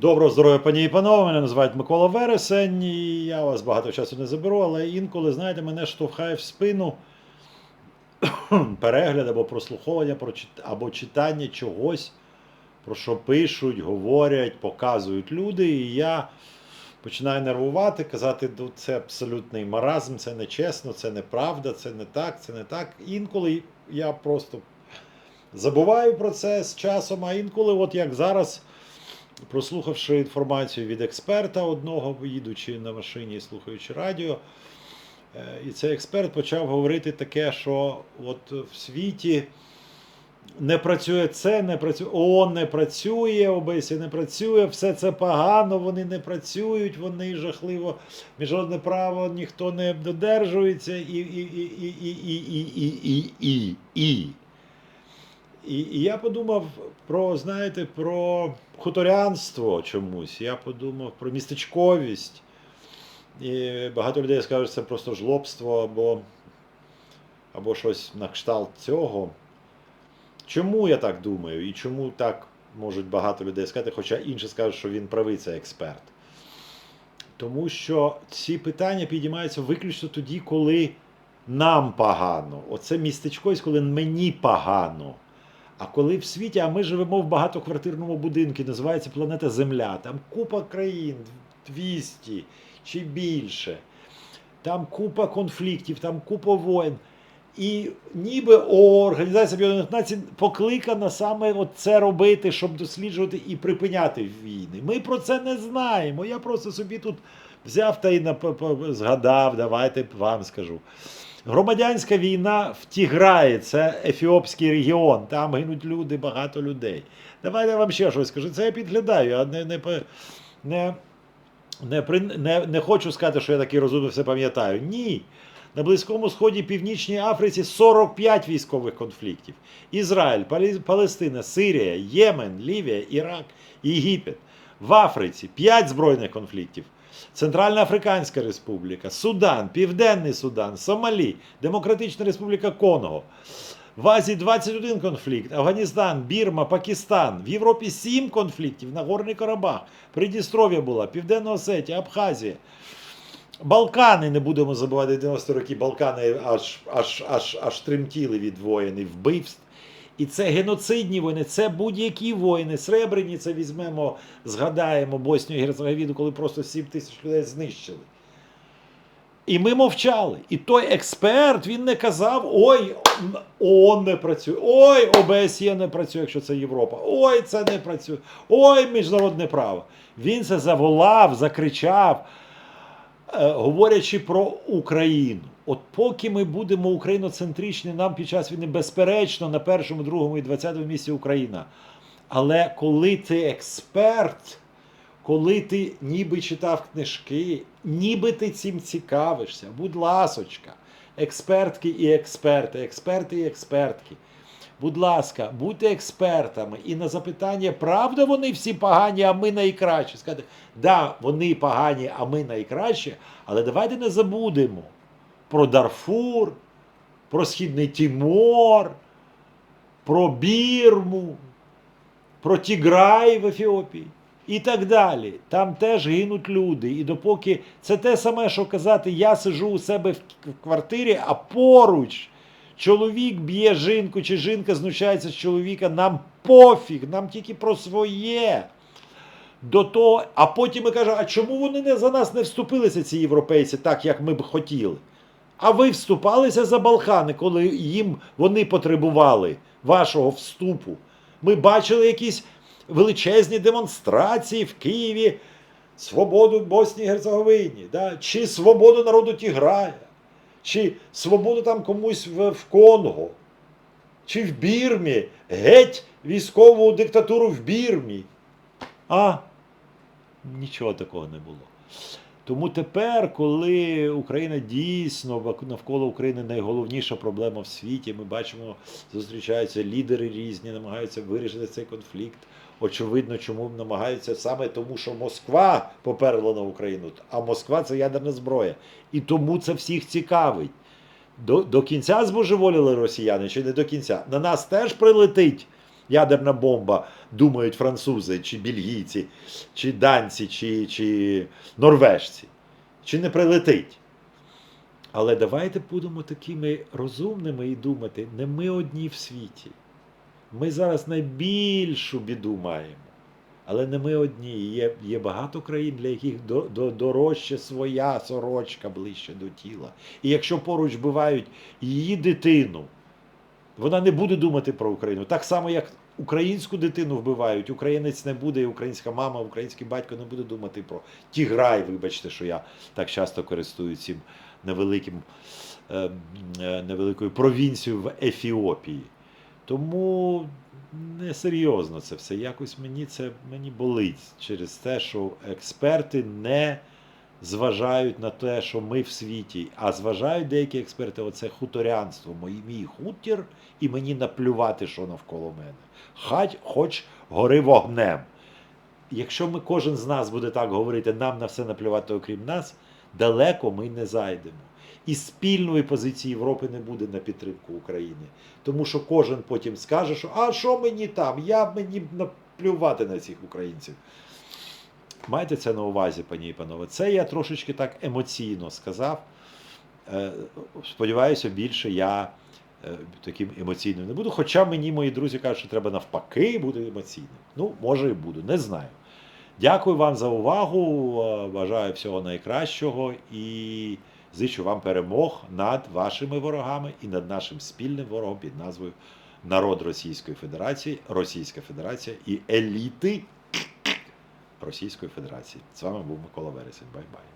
Доброго здоров'я, пані і панове. Мене називають Микола Вересень. І я вас багато часу не заберу, але інколи, знаєте, мене штовхає в спину перегляд або прослуховування або читання чогось, про що пишуть, говорять, показують люди. І я починаю нервувати, казати, «Ну, це абсолютний маразм, це нечесно, це неправда, це не так, це не так. Інколи я просто забуваю про це з часом, а інколи, от як зараз прослухавши інформацію від експерта одного, їдучи на машині і слухаючи радіо. Е, і цей експерт почав говорити таке, що от в світі не працює це, не працює, ООН не працює, ОБСЄ не працює, все це погано, вони не працюють, вони жахливо, міжнародне право ніхто не додержується і. і, і, і, і, і, і, і, і і, і. Я подумав про, знаєте, про хуторянство чомусь. Я подумав про містечковість. І багато людей скажуть, це просто жлобство або, або щось на кшталт цього. Чому я так думаю? І чому так можуть багато людей сказати, хоча інші скажуть, що він правий це експерт. Тому що ці питання підіймаються виключно тоді, коли нам погано. Оце містечковість, коли мені погано. А коли в світі, а ми живемо в багатоквартирному будинку, називається планета Земля, там купа країн, 200 чи більше, там купа конфліктів, там купа воєн. І ніби Організація Об'єднаних Націй покликана саме от це робити, щоб досліджувати і припиняти війни. Ми про це не знаємо. Я просто собі тут взяв та й згадав, давайте вам скажу. Громадянська війна в Тіграї, це Ефіопський регіон, там гинуть люди, багато людей. Давайте я вам ще щось скажу. Це я підглядаю, я не, не, не, не, не, не хочу сказати, що я такий розумний все пам'ятаю. Ні. На Близькому Сході, Північній Африці 45 військових конфліктів. Ізраїль, Палестина, Сирія, Ємен, Лівія, Ірак, Єгипет. В Африці 5 збройних конфліктів. Центральна Африканська Республіка, Судан, Південний Судан, Сомалі, Демократична Республіка Конго. В Азії 21 конфлікт, Афганістан, Бірма, Пакистан. В Європі 7 конфліктів, Нагорний Карабах, Придністров'я була, Південна Осетія, Абхазія. Балкани, не будемо забувати 90 роки, Балкани аж, аж, аж, аж тремтіли від воїн і вбивств. І це геноцидні війни, це будь-які воїни. Сребреніця візьмемо, згадаємо Боснію і Герцеговіну, коли просто 7 тисяч людей знищили. І ми мовчали. І той експерт він не казав: ой, ООН не працює, ой, ОБСЄ не працює, якщо це Європа, ой, це не працює, ой, міжнародне право. Він це заволав, закричав, е, говорячи про Україну. От поки ми будемо україноцентричні, нам під час війни безперечно на першому, другому і двадцятому місці Україна. Але коли ти експерт, коли ти ніби читав книжки, ніби ти цим цікавишся, будь ласочка, експертки і експерти, експерти і експертки. Будь ласка, будьте експертами. І на запитання, правда вони всі погані, а ми найкращі. Сказати, да, вони погані, а ми найкращі, але давайте не забудемо про Дарфур, про Східний Тімор, про Бірму, про Тіграй в Ефіопії і так далі. Там теж гинуть люди. І допоки це те саме, що казати, я сижу у себе в квартирі, а поруч чоловік б'є жінку, чи жінка знущається з чоловіка, нам пофіг, нам тільки про своє. До того, а потім ми кажемо, а чому вони не за нас не вступилися, ці європейці, так як ми б хотіли? А ви вступалися за Балкани, коли їм вони потребували вашого вступу. Ми бачили якісь величезні демонстрації в Києві, свободу Боснії і Герцеговині, да? чи свободу народу Тіграя, чи свободу там комусь в, в Конго, чи в Бірмі, геть військову диктатуру в Бірмі. А нічого такого не було. Тому тепер, коли Україна дійсно навколо України найголовніша проблема в світі, ми бачимо, зустрічаються лідери різні, намагаються вирішити цей конфлікт. Очевидно, чому намагаються саме тому, що Москва поперла на Україну, а Москва це ядерна зброя. І тому це всіх цікавить. До, до кінця збожеволіли росіяни чи не до кінця? На нас теж прилетить ядерна бомба, думають французи, чи бельгійці, чи данці, чи, чи норвежці, чи не прилетить. Але давайте будемо такими розумними і думати, не ми одні в світі. Ми зараз найбільшу біду маємо. Але не ми одні. Є, є багато країн, для яких до, до, дорожче своя сорочка ближче до тіла. І якщо поруч вбивають її дитину, вона не буде думати про Україну. Так само, як українську дитину вбивають, українець не буде, і українська мама, український батько не буде думати про Тіграй. Вибачте, що я так часто користуюсь цим невеликим, е, е, невеликою провінцією в Ефіопії. Тому несерйозно це все. Якось мені це мені болить через те, що експерти не зважають на те, що ми в світі, а зважають деякі експерти, оце хуторянство. Мій, мій хутір, і мені наплювати, що навколо мене. Хать хоч гори вогнем. Якщо ми кожен з нас буде так говорити, нам на все наплювати, окрім нас, далеко ми не зайдемо. І спільної позиції Європи не буде на підтримку України. Тому що кожен потім скаже, що а що мені там? Я мені наплювати на цих українців. Майте це на увазі, пані і панове. Це я трошечки так емоційно сказав. Е, Сподіваюся, більше я е, таким емоційним не буду. Хоча мені мої друзі кажуть, що треба навпаки бути емоційним. Ну, може і буду, не знаю. Дякую вам за увагу. е, Бажаю всього найкращого і зичу вам перемог над вашими ворогами і над нашим спільним ворогом під назвою Народ Російської Федерації, Російська Федерація і еліти Російської Федерації. З вами був Микола Вересень. Бай-бай.